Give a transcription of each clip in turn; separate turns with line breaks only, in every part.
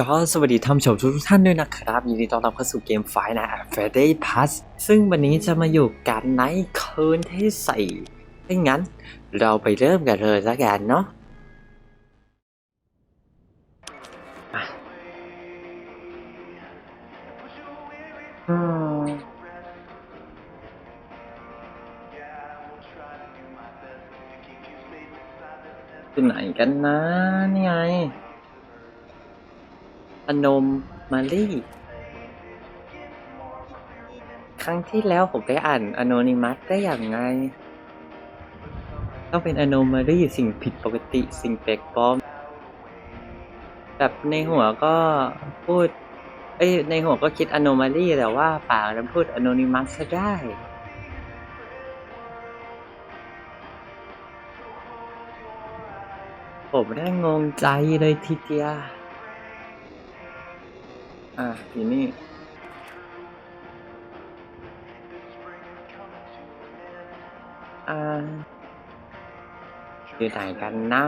ก็สวัสดีท่านผู้ชมทุกท่านด้วยนะครับ ยินดีต้อนรับเข้าสู่เกมไฟนะ f r i d a y Pass ซึ่งวันนี้จะมาอยู่กันในคืนที่สี่ถ้างั้นเราไปเริ่มกันเลยละกันเนาะอะอืมอยู่ไหนกันนะนี่ไง อนมมาลี่ ครั้งที่แล้วผมได้อ่านอนนิมัสได้อย่างไง ต้องเป็นอนมาลี่สิ่งผิดปกติสิ่งแปลกปลอม แบบในหัวก็พูด เอ้ยในหัวก็คิดอนมาลี่แต่ว่าปากนั้นพูดอนนิมัสซะได้ผมได้งงใจเลยทีเดียว อะอยู่นี่อ่าอยู่ไหนกันนะ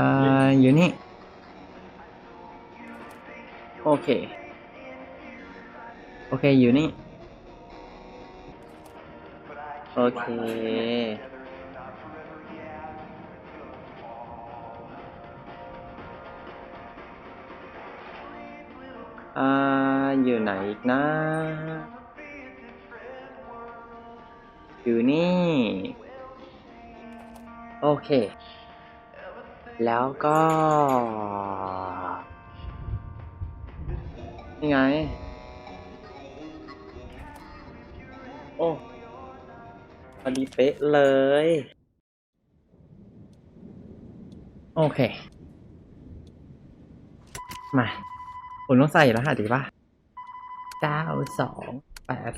อ่าอยู่นี่ โอเค โอเค อยู่นี่ โอเค อ่าอยู่ไหนอีกนะ อยู่นี่ โอเค แล้วก็ นี่ไง โอ้พอดีเป๊ะเลย โอเค มา ผมต้องใส่รหัสดีป่ะเก้าสองแปด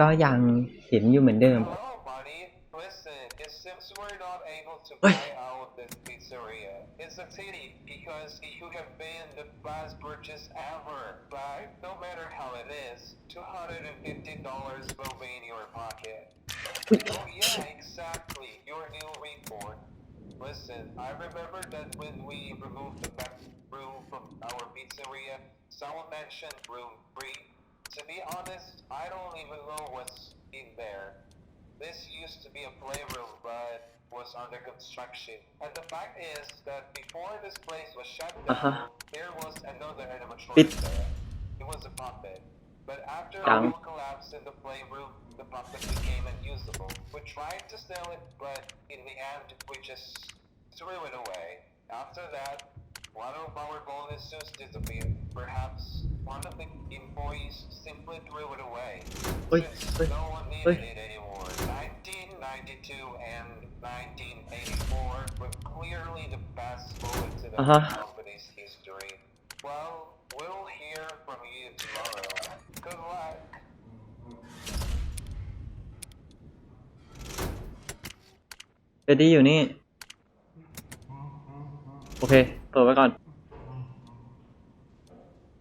ก็ยังเห็นอยู่เหมือนเดิม
Hello, buddy. Listen, it seems we're not able to
Oi.
buy out this pizzeria. It's a pity because it could have been the best purchase ever. But no matter how it is, $250 will be in your pocket. Oh yeah, exactly. Your new report. Listen, I remember that when we removed the back room from our pizzeria, someone mentioned room 3. To be honest, I don't even know what's in there. This used to be a playroom, but was under construction. And the fact is that before this place was shut down,
Uh-huh.
there was another animatronic
Bit-
there. It was a puppet. But after
Down.
a collapse in the playroom, the puppet became unusable. We tried to sell it, but in the end, we just threw it away. After that, one of our bonus suits disappeared. Perhaps one of the employees simply threw it away.
Oi,
Since
oi,
no one
oi.
needed it anymore. 1992 and 1984 were clearly the best moments in the
Uh-huh.
company's history. Well, we'll hear from you tomorrow. Good luck.
เดดดี้อยู่นี่ โอเค เ ปิดไว้ก่อน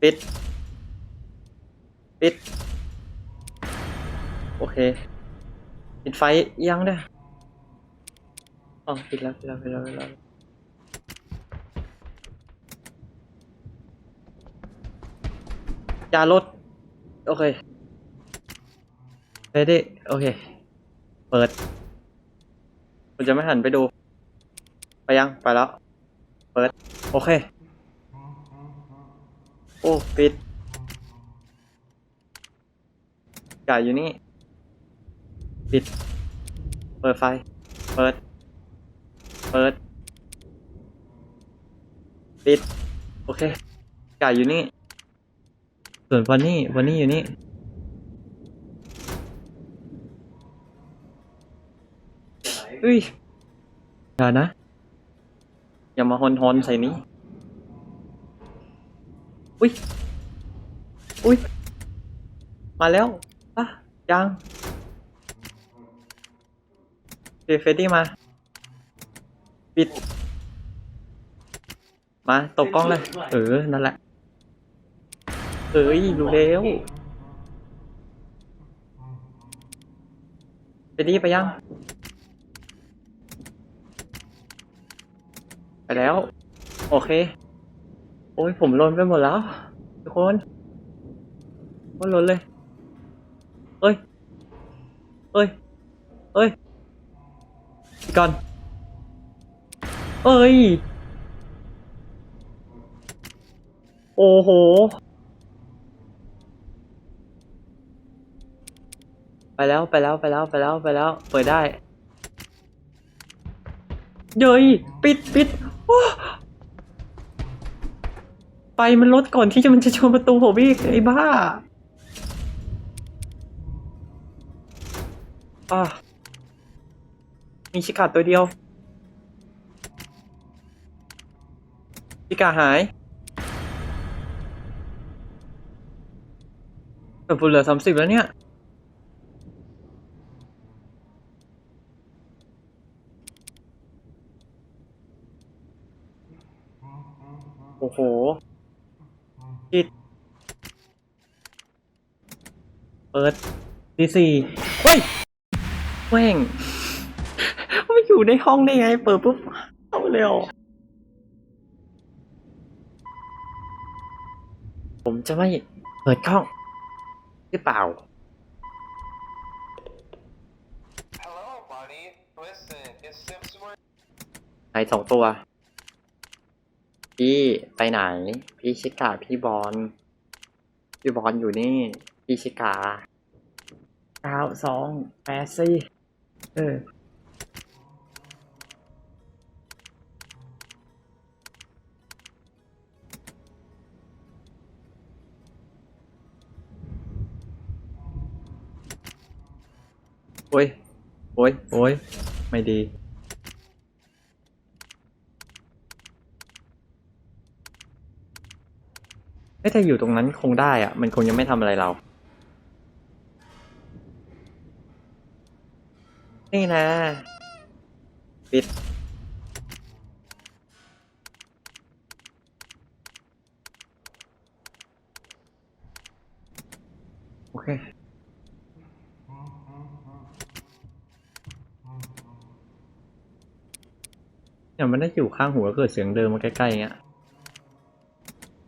ปิด ปิด โอเค ปิดไฟยังเด้ออ๋อปิดแล้วปิดแล้วปิดแล้วปิดแล้วจารถโอเคเดดดี้โอเค เปิดผมจะไม่หันไปดู ไปยัง ไปแล้ว เปิด โอเค โอ้ ปิดจ่ายอยู่นี่ ปิด เปิดไฟ เปิด เปิด ปิด โอเคจ่ายอยู่นี่ ส่วนวันนี้วันนี้อยู่นี่เฮ้ยอย่านะ อย่ามาฮอนฮอนใส่นี้ อุ้ย อุ้ย มาแล้วอะยังเดฟเฟดดี้มา ปิด มาตบกล้องเลย เออ นั่นแหละ เอ้ยรู้แล้วเฟดดี้ไปยัง ไปแล้ว โอเค โอ้ยผมลนไปหมดแล้ว ทุกคนโอ้ยลนเลยเอ้ยเอ้ยเอ้ยก่อนเอ้ย โอ้โห ไปแล้วไปแล้วไปแล้วไปแล้วไปแล้ว เปิดได้ เดยปิดปิด ไฟมันลดก่อนที่จะมันจะชนประตูผมอีกไอ้บ้าอะมีชิกาตัวเดียว ชิกาหายแต่ฝุ่นเหลือสามสิบแล้วเนี่ย โอ้โหปิดเปิดดีสี่เฮ้ยแม่งมันอยู่ในห้องได้ไง เปิดปุ๊บเอาเร็ว ผมจะไม่เปิดกล้องหรือเปล่า
Hello, buddy. Listen, it seems we're
ไหนสองตัว พี่ไปไหน พี่ชิกาพี่บอลพี่บอลอยู่นี่ พี่ชิกาเก้าสองแปดสี่เออโอ้ย โอ้ย โอ้ย ไม่ดี ไม่แต่อยู่ตรงนั้นคงได้อะมันคงยังไม่ทำอะไรเรา นี่นะ ปิด โอเค เนี่ยมันได้อยู่ข้างหูแล้วเกิดเสียงเดินมาใกล้ๆอย่างเงี้ย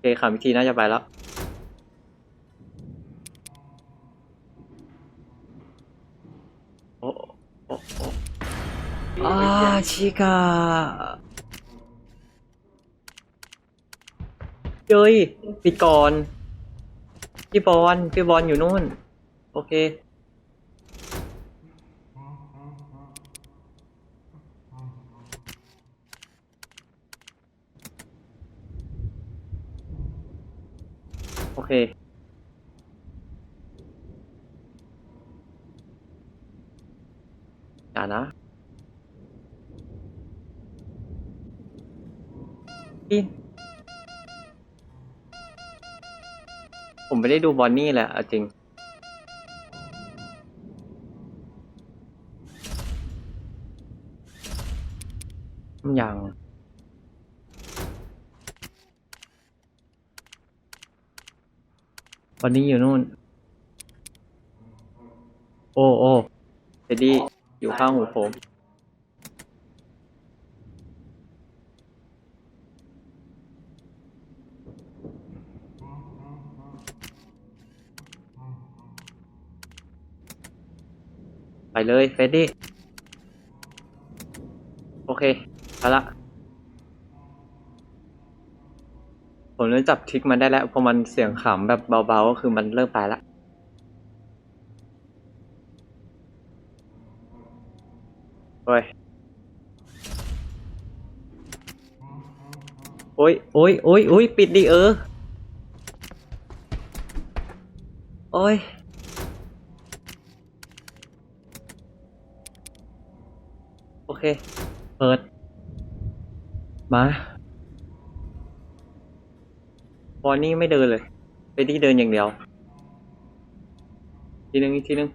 โอเคค่ะวิธีน่าจะไปแล้ว โอ้โอ้โอ้อาชิกาเย้ยปิดก่อน พี่บอลพี่บอลอยู่นู่น โอเค เค อย่านะพี่ผมไม่ได้ดูบอนนี่แหละเอาจริง ยัง วันนี้อยู่นู่น โอ้โอ้เจดี้อยู่ข้างหูผม ไปเลยเฟดดี้ โอเค ไปละ ผมเริ่มจับทิกมันได้แล้วพอมันเสียงขำแบบเบาๆก็คือมันเริ่มไปละโอ้ยโอ้ยโอ้ยโอ้ยโอ้ยปิดดิเออ โอ้ยโอเค เปิด มา อนี่ไม่เดินเลย ไปที่เดินอย่างเดียว ทีนึงอีกทีนึง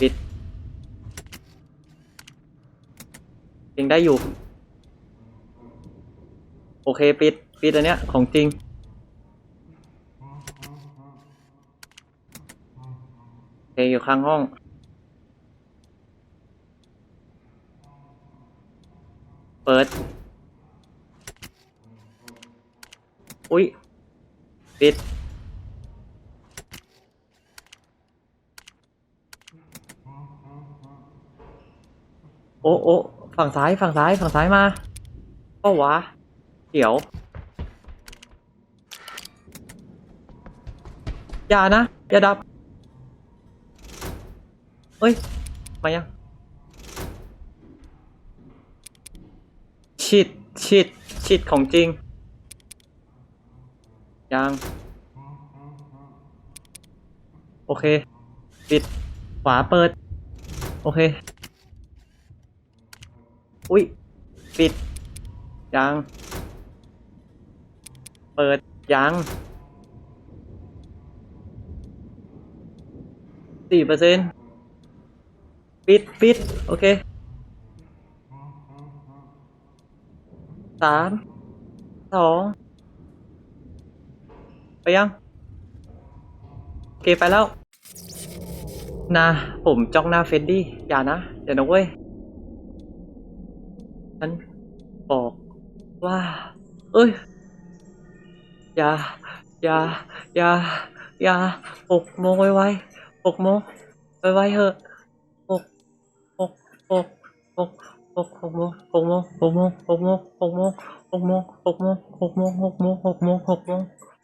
ปิดยังได้อยู่ โอเคปิดปิดอันเนี้ยของจริง โอเคอยู่ข้างห้องเปิด อุ้ยปิดโอ้โอ้ฝั่งซ้ายฝั่งซ้ายฝั่งซ้ายมาก็วะเดี๋ยวอย่านะ อย่าดับเฮ้ย มายังชิดชิดชิดของจริง ยัง โอเค ปิด ขวาเปิด โอเค อุ้ย ปิด ยัง เปิด ยังสี่เปอร์เซ็นปิด ปิด โอเคสามสอง ไปยัง โอเคไปแล้วนะผมจ้องหน้าเฟนดี้อย่านะ เดี๋ยวนะเว้ยฉันบอกว่า เอ้ย อย่า อย่า อย่า อย่าหกโมงไวๆหกโมงไวๆเถอะหกหกหกหกหกหกโมงหกโมงหกโมงหกโมงหกโมงหกโมงหกโมงหกโมงหกโมงหกโมงหกโมงหกโมง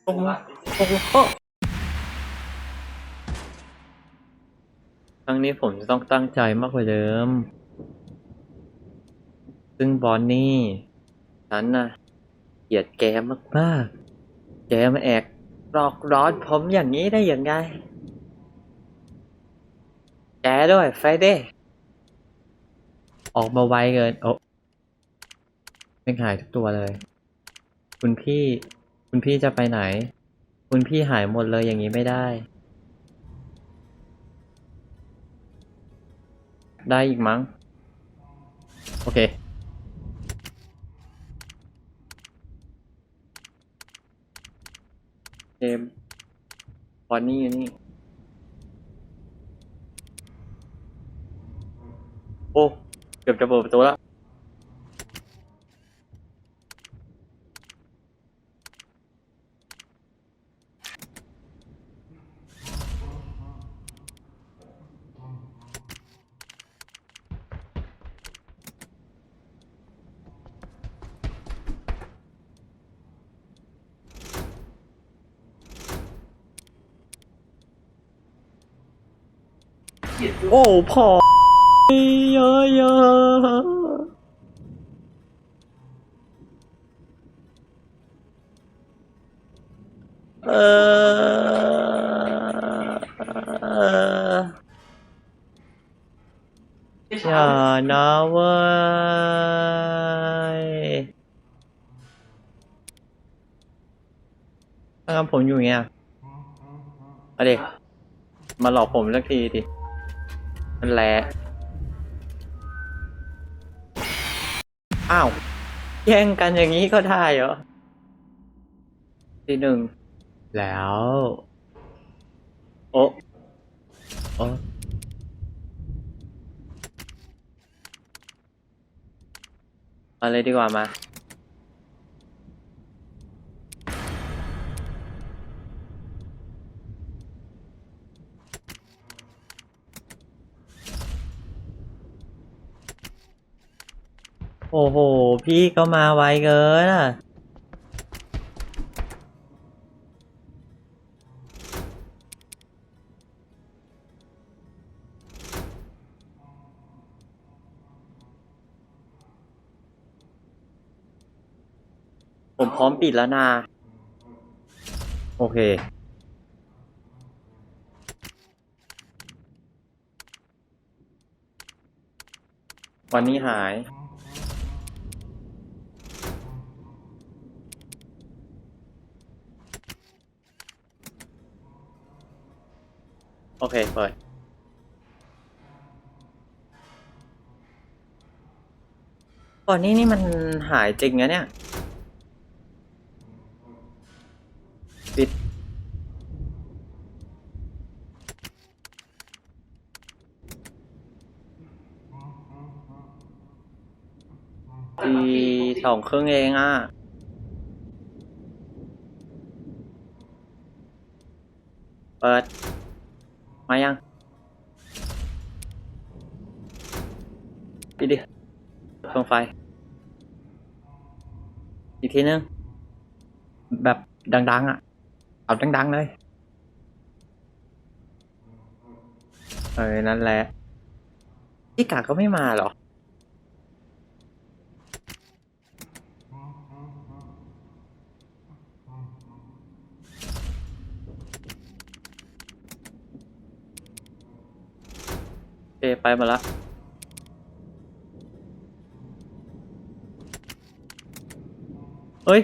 หกโมงโอ้ครั้งนี้ผมจะต้องตั้งใจมากกว่าเดิม ซึ่งบอนนี่ฉันน่ะเกลียดแกมากๆ แกมาแอกหลอกร้อนผมอย่างนี้ได้ยังไง แกด้วยไฟเด้ออกมาไวเกิน โอ้ไม่หายทุกตัวเลย คุณพี่ คุณพี่จะไปไหน คุณพี่หายหมดเลยอย่างนี้ไม่ได้ ได้อีกมั้ง โอเคเจมส์บอนนี่อยู่นี่ โอ้ เกือบจะเปิดประตูแล้ว โอ้พอเยอะเยอะเอออย่านะเว้ยถ้าผมอยู่อย่างเงี้ยเอาด็มาหลอกผมสักทีดิ มันแหละ อ้าว แย่งกันอย่างนี้ก็ได้เหรอทีหนึ่ง แล้ว โอ้โอ้มาเลยดีกว่ามา อ้โห พี่ก็มาไวเกินอะผมพร้อมปิดแล้วนาโอเค วันนี้หาย โอเค เปิด ก่อนนี้นี่มันหายจริงนะเนี่ย ปิด ตีสองครึ่งเองอะเปิด มายังปิดดิเพิ่งไฟ อีกทีนึง แบบดัง ๆ อะ เอาดัง ๆ เลย เออ นั่นแหละพี่กาก็ไม่มาหรอ เคไปมาละเฮ้ย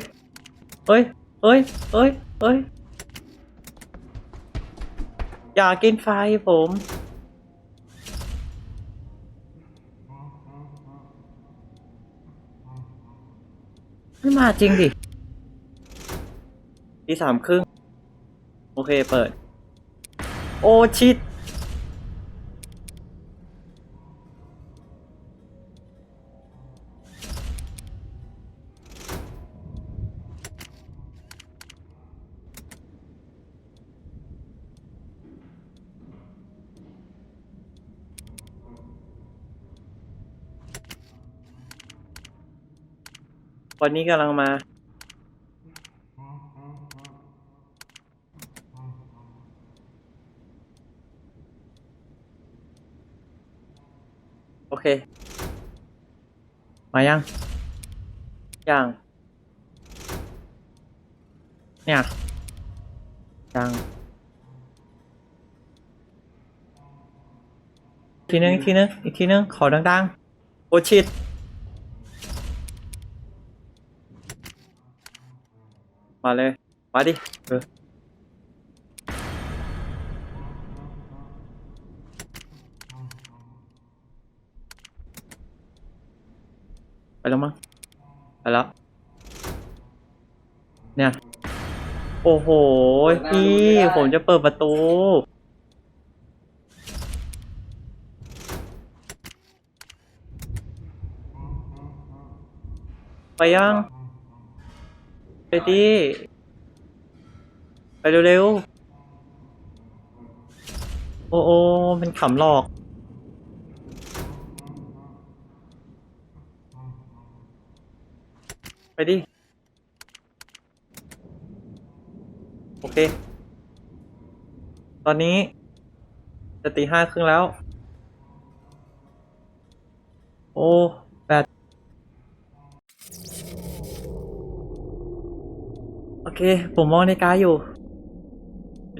เฮ้ยเฮ้ยเฮ้ยเฮ้ย อย่ากินไฟผม ไม่มาจริงดิทีสามครึ่ง โอเค เปิด โอ้ชิด วันนี้กำลังมา โอเค มายัง ยัง เนี่ย ยัง ทีนึง อีกทีนึง อีกทีนึง ขอดังๆ โอชิด มาเลย มาดิเออไปแล้วมั้งไปแล้ว เนี่ย โอ้โห พี่ ผมจะเปิดประตู ไปยังไป ดิไปเร็วๆ โอ้โอเป็นขำหลอก ไปดิ โอเค ตอนนี้จะตีห้าครึ่งแล้ว โอ้แปดโอ เค ผมมองในกาอยู่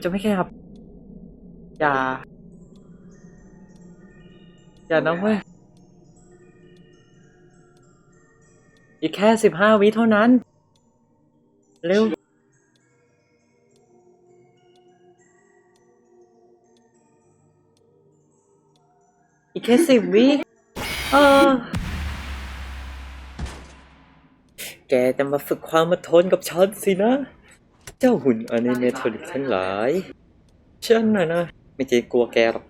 จะไม่แค่ครับ อย่า อย่านะเว้ย อีกแค่สิบห้าวิเท่านั้น เร็ว อีกแค่สิบวิ เออ แกจะมาฝึกความอดทนกับฉันสินะ เจ้าหุ่นอนิเมทริกทั้งหลาย ฉันน่ะนะ ไม่ใช่กลัวแกหรอก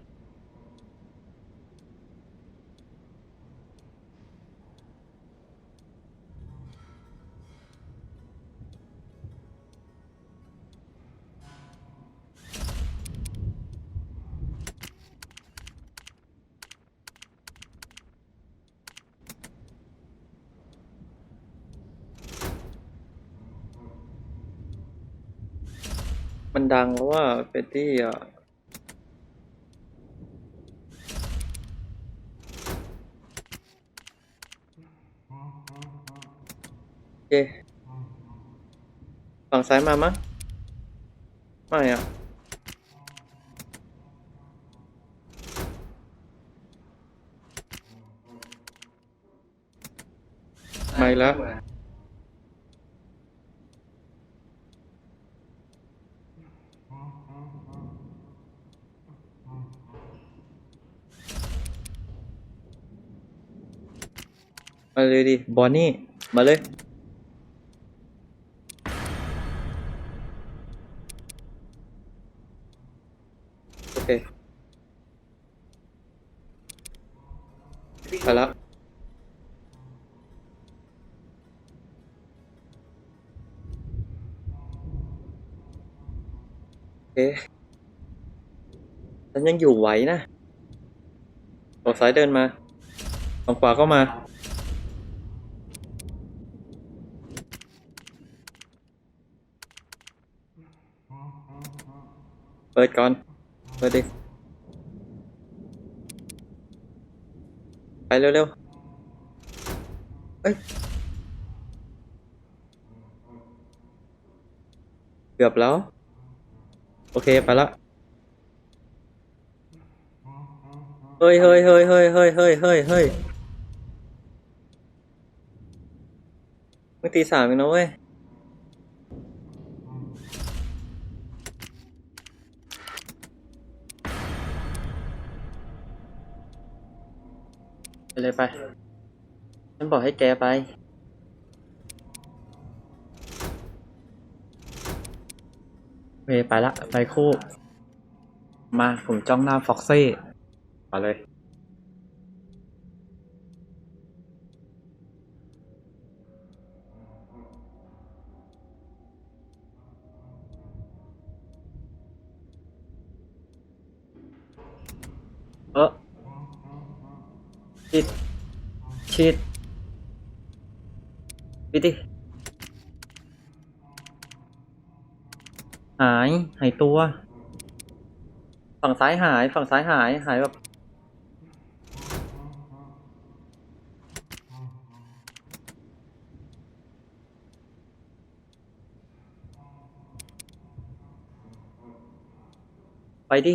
มันดังแล้วว่าเฟตตี้อะโอเคฝั่งซ้ายมามั้งไม่อะไม่แล้ว มาเลยดิ บอนนี่ มาเลย โอเคไปแล้วคฉันยังอยู่ไหวนะออกซ้ายเดินมาทางขวาก็มา เปิดก่อน เปิดดิ ไปเร็วๆเอ้ย เกือบแล้ว โอเค ไปละเฮ้ยเฮ้ยเฮ้ยเฮ้ยเฮ้ยเฮ้ยเฮ้ยเฮ้ยมึงตีสามเองนะเว้ย เลยไป ฉันบอกให้แกไปโอเคไปละ ไปคู่ มา ผมจ้องหน้าฟ็อกซี่มาเลย ชิดชิดไปดิหายหายตัว ฝั่งซ้ายหาย ฝั่งซ้ายหาย หายแบบไปดิ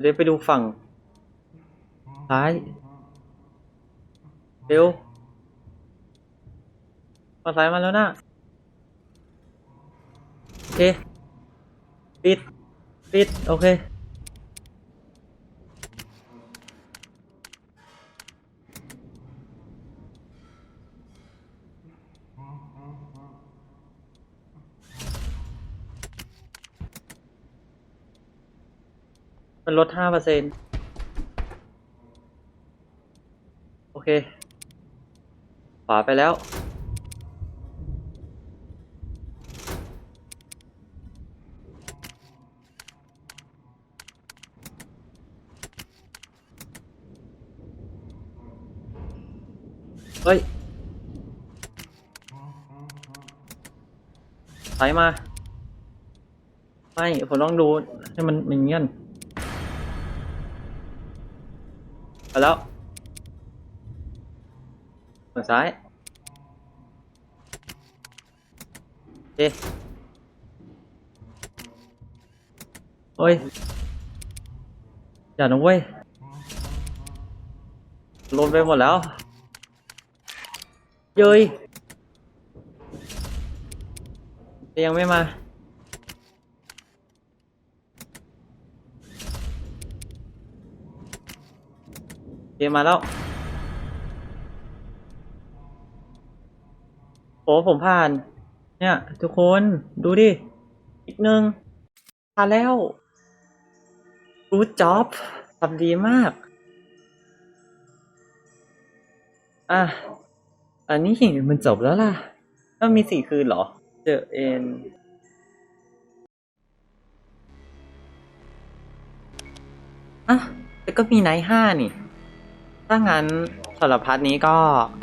เดี๋ยวไปดูฝั่งซ้าย เร็วฝั่งซ้ายมาแล้วนะ โอเค ปิด ปิด โอเคมันลดห้าเปอร์เซ็นโอเค ขวาไปแล้ว เฮ้ยไปมา ไม่ ผมต้องดูให้มันมันเงี้ยนไปแล้ว bên trái đi. Ôi. Chả nó quay. Lôn về một lão chơi. Tiền mấy mà. Tiền mà đâu โอ้ผมผ่าน เนี่ย ทุกคนดูดิ อีกหนึ่งผ่านแล้ว good job ทำดีมาก อะ อันนี้มันจบแล้วล่ะแล้วมีสี่คืนเหรอ เจอเอ็นอะแต่ก็มีไนท์ห้านี่ ถ้างั้น สำหรับพาร์ทนี้ก็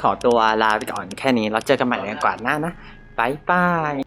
ขอตัวลาไปก่อนแค่นี้แล้วเจอกันใหม่ในกว่าหน้านะบายบาย